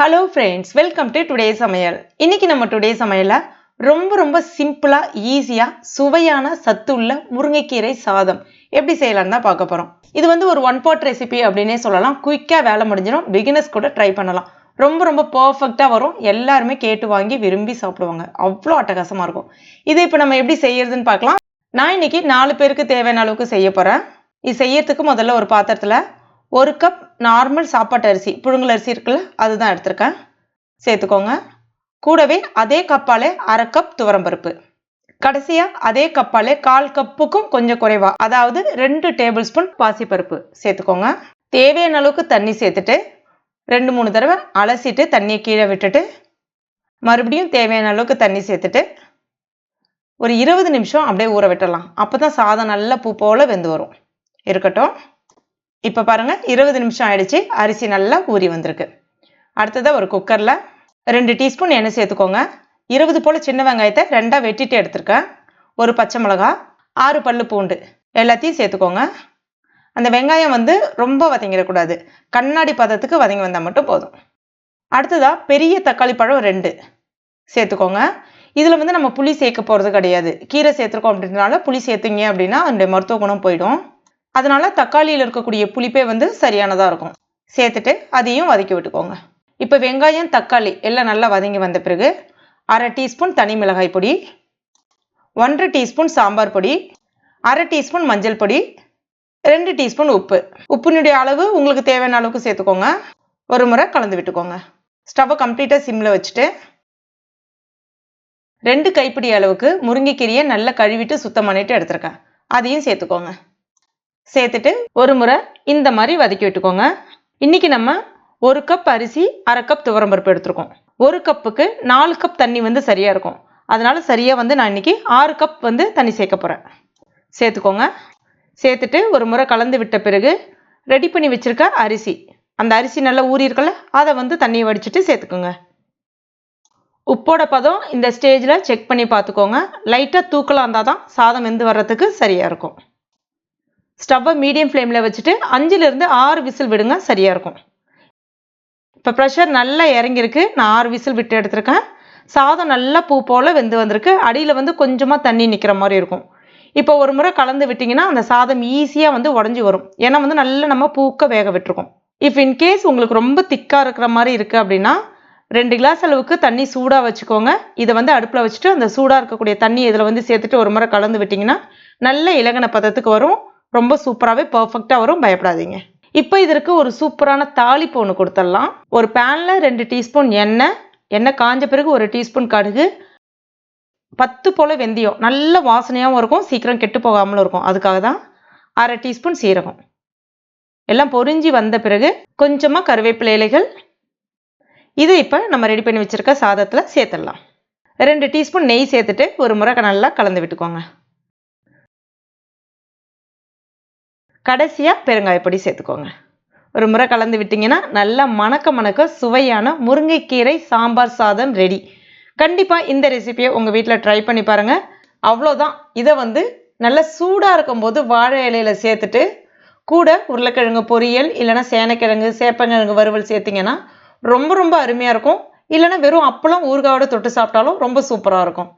Hello friends welcome to today சமையல் இன்னைக்கு நம்ம டுடே சமையலில் ரொம்ப ரொம்ப சிம்பிளாக ஈஸியாக சுவையான சத்துள்ள முருங்கைக்கீரை சாதம் எப்படி செய்யலாம்னு தான் பார்க்க போகிறோம் இது வந்து ஒரு ஒன் பாட் ரெசிபி அப்படின்னே சொல்லலாம். குயிக்காக வேலை முடிஞ்சிடும். பிகினர்ஸ் கூட ட்ரை பண்ணலாம். ரொம்ப ரொம்ப பர்ஃபெக்டாக வரும். எல்லாருமே கேட்டு வாங்கி விரும்பி சாப்பிடுவாங்க. அவ்வளோ அட்டகாசமாக இருக்கும். இதை இப்போ நம்ம எப்படி செய்யறதுன்னு பார்க்கலாம். நான் இன்னைக்கு நாலு பேருக்கு தேவையான அளவுக்கு செய்ய போகிறேன் இது செய்யறதுக்கு முதல்ல ஒரு பாத்திரத்தில் ஒரு கப் நார்மல் சாப்பாட்டு அரிசி புழுங்கல் அரிசி இருக்குல்ல அதுதான் எடுத்திருக்கேன். சேர்த்துக்கோங்க. கூடவே அதே கப்பாலே அரை கப் துவரம்பருப்பு கடைசியாக அதே கப்பாலே கால் கப்புக்கும் கொஞ்சம் குறைவா அதாவது ரெண்டு டேபிள் ஸ்பூன் பாசிப்பருப்பு சேர்த்துக்கோங்க. தேவையான அளவுக்கு தண்ணி சேர்த்துட்டு ரெண்டு மூணு தடவை அலசிட்டு தண்ணியை கீழே விட்டுட்டு மறுபடியும் தேவையான அளவுக்கு தண்ணி சேர்த்துட்டு ஒரு இருபது நிமிஷம் அப்படியே ஊற விட்டுடலாம் அப்போ தான் சாதம் நல்லா பூ போல் வெந்து வரும். இருக்கட்டும். இப்போ பாருங்கள் இருபது நிமிஷம் ஆயிடுச்சு. அரிசி நல்லா ஊறி வந்திருக்கு. அடுத்ததாக ஒரு குக்கரில் ரெண்டு டீஸ்பூன் எண்ணெய் சேர்த்துக்கோங்க. இருபது போல் சின்ன வெங்காயத்தை ரெண்டாக வெட்டிட்டு எடுத்துருக்கேன் ஒரு பச்சை மிளகா ஆறு பல்லு பூண்டு எல்லாத்தையும் சேர்த்துக்கோங்க. அந்த வெங்காயம் வந்து ரொம்ப வதங்கிடக்கூடாது. கண்ணாடி பதத்துக்கு வதங்கி வந்தால் மட்டும் போதும். அடுத்ததாக பெரிய தக்காளி பழம் ரெண்டு சேர்த்துக்கோங்க. இதில் வந்து நம்ம புளி சேர்க்க போகிறது கிடையாது. கீரை சேர்த்துருக்கோம் அப்படின்றனால புளி சேர்த்துங்க அப்படின்னா அதனுடைய மருத்துவ குணம் போயிடும். அதனால தக்காளியில் இருக்கக்கூடிய புளிப்பே வந்து சரியானதாக இருக்கும். சேர்த்துட்டு அதையும் வதக்கி விட்டுக்கோங்க. இப்போ வெங்காயம் தக்காளி எல்லாம் நல்லா வதங்கி வந்த பிறகு அரை டீஸ்பூன் தனி மிளகாய் பொடி ஒன்றரை டீஸ்பூன் சாம்பார் பொடி அரை டீஸ்பூன் மஞ்சள் பொடி ரெண்டு டீஸ்பூன் உப்பு. உப்பினுடைய அளவு உங்களுக்கு தேவையான அளவுக்கு சேர்த்துக்கோங்க. ஒரு முறை கலந்து விட்டுக்கோங்க. ஸ்டவ்வை கம்ப்ளீட்டாக சிம்மில் வச்சுட்டு ரெண்டு கைப்பிடி அளவுக்கு முருங்கைக்கீரையை நல்லா கழுவிட்டு சுத்தம் பண்ணிட்டு எடுத்துருக்கேன். அதையும் சேர்த்துக்கோங்க. சேர்த்துட்டு ஒரு முறை இந்த மாதிரி வதக்கி விட்டுக்கோங்க. இன்னைக்கு நம்ம ஒரு கப் அரிசி அரை கப் துவரம்பருப்பு எடுத்திருக்கோம். ஒரு கப்புக்கு நாலு கப் தண்ணி வந்து சரியாக இருக்கும். அதனால் சரியாக வந்து நான் இன்னைக்கு ஆறு கப் வந்து தண்ணி சேர்க்க போகிறேன் சேர்த்துக்கோங்க. சேர்த்துட்டு ஒரு முறை கலந்து விட்ட பிறகு ரெடி பண்ணி வச்சுருக்க அரிசி. அந்த அரிசி நல்லா ஊறி இருக்கல அதை வந்து தண்ணியை வடிச்சிட்டு சேர்த்துக்கோங்க. உப்போட பதம் இந்த ஸ்டேஜில் செக் பண்ணி பார்த்துக்கோங்க. லைட்டாக தூக்கலாக இருந்தால் தான் சாதம் வெந்து வர்றதுக்கு சரியாக இருக்கும். ஸ்டவ்வை மீடியம் ஃப்ளேமில் வச்சுட்டு அஞ்சுலேருந்து ஆறு விசில் விடுங்க சரியாக இருக்கும். இப்போ ப்ரெஷர் நல்லா இறங்கியிருக்கு. நான் ஆறு விசில் விட்டு எடுத்திருக்கேன். சாதம் நல்லா பூ போல் வெந்து வந்திருக்கு. அடியில் வந்து கொஞ்சமாக தண்ணி நிற்கிற மாதிரி இருக்கும். இப்போ ஒரு முறை கலந்து விட்டிங்கன்னா அந்த சாதம் ஈஸியாக வந்து உடஞ்சி வரும். ஏன்னா வந்து நல்லா நம்ம பூக்க வேக விட்டுருக்கோம். இஃப் இன்கேஸ் உங்களுக்கு ரொம்ப திக்காக இருக்கிற மாதிரி இருக்குது அப்படின்னா ரெண்டு கிளாஸ் அளவுக்கு தண்ணி சூடாக வச்சுக்கோங்க. இதை வந்து அடுப்பில் வச்சுட்டு அந்த சூடாக இருக்கக்கூடிய தண்ணி இதில் வந்து சேர்த்துட்டு ஒரு முறை கலந்து விட்டிங்கன்னா நல்ல இலகன பதத்துக்கு வரும். ரொம்ப சூப்பராகவே பர்ஃபெக்டாக வரும். பயப்படாதீங்க. இப்போ இதற்கு ஒரு சூப்பரான தாளிப்பு ஒன்று கொடுத்துடலாம் ஒரு பேனில் ரெண்டு டீஸ்பூன் எண்ணெய் எண்ணெய் காஞ்ச பிறகு ஒரு டீஸ்பூன் கடுகு பத்து போல் வெந்தயம். நல்ல வாசனையாகவும் இருக்கும் சீக்கிரம் கெட்டு போகாமலும் இருக்கும். அதுக்காக தான் அரை டீஸ்பூன் சீரகம். எல்லாம் பொறிஞ்சி வந்த பிறகு கொஞ்சமாக கருவேப்பிலை இலைகள். இதை இப்போ நம்ம ரெடி பண்ணி வச்சுருக்க சாதத்தில் சேர்த்துடலாம் ரெண்டு டீஸ்பூன் நெய் சேர்த்துட்டு ஒரு முறை நல்லா கலந்து விட்டுக்கோங்க. கடைசியாக பெருங்காயப்பொடி சேர்த்துக்கோங்க. ஒரு முறை கலந்து விட்டிங்கன்னா நல்லா மணக்க மணக்க சுவையான முருங்கைக்கீரை சாம்பார் சாதம் ரெடி கண்டிப்பாக இந்த ரெசிபியை உங்கள் வீட்டில் ட்ரை பண்ணி பாருங்கள் அவ்வளோதான் இதை வந்து நல்லா சூடாக இருக்கும்போது வாழை இலையில் சேர்த்துட்டு கூட உருளைக்கிழங்கு பொரியல் இல்லைனா சேனைக்கிழங்கு சேப்பங்கிழங்கு வறுவல் சேர்த்திங்கன்னா ரொம்ப ரொம்ப அருமையாக இருக்கும். இல்லைனா வெறும் அப்பளம் ஊறுகாவோட தொட்டு சாப்பிட்டாலும் ரொம்ப சூப்பராக இருக்கும்.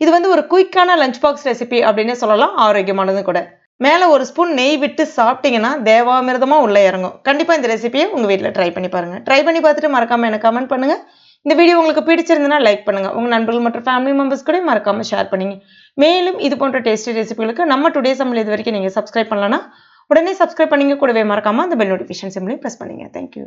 இது வந்து ஒரு குயிக்கான லஞ்ச் பாக்ஸ் ரெசிபி அப்படின்னே சொல்லலாம். ஆரோக்கியமானது கூட. மேலே ஒரு ஸ்பூன் நெய் விட்டு சாப்பிட்டீங்கன்னா தேவாமிர்தமாக உள்ளே இறங்கும். கண்டிப்பாக இந்த ரெசிபியை உங்கள் வீட்டில் ட்ரை பண்ணி பாருங்கள் ட்ரை பண்ணி பார்த்துட்டு மறக்காமல் எனக்கு கமெண்ட் பண்ணுங்கள் இந்த வீடியோ உங்களுக்கு பிடிச்சிருந்தனா லைக் பண்ணுங்கள் உங்கள் நண்பர்கள் மற்றும் ஃபேமிலி மெம்பர்ஸ் கூட மறக்காமல் ஷேர் பண்ணிங்க. மேலும் இது போன்ற டேஸ்டி ரெசிபிகளுக்கு நம்ம டுடே சம்மில் இது வரைக்கும் நீங்கள் சப்ஸ்கிரைப் பண்ணலன்னா உடனே சப்ஸ்கிரைப் பண்ணிங்க கூடவே மறக்காமல் அந்த பெல் நோட்டிஃபிகேஷன் சிம்லையும் ப்ரெஸ் பண்ணுங்கள் தேங்க்யூ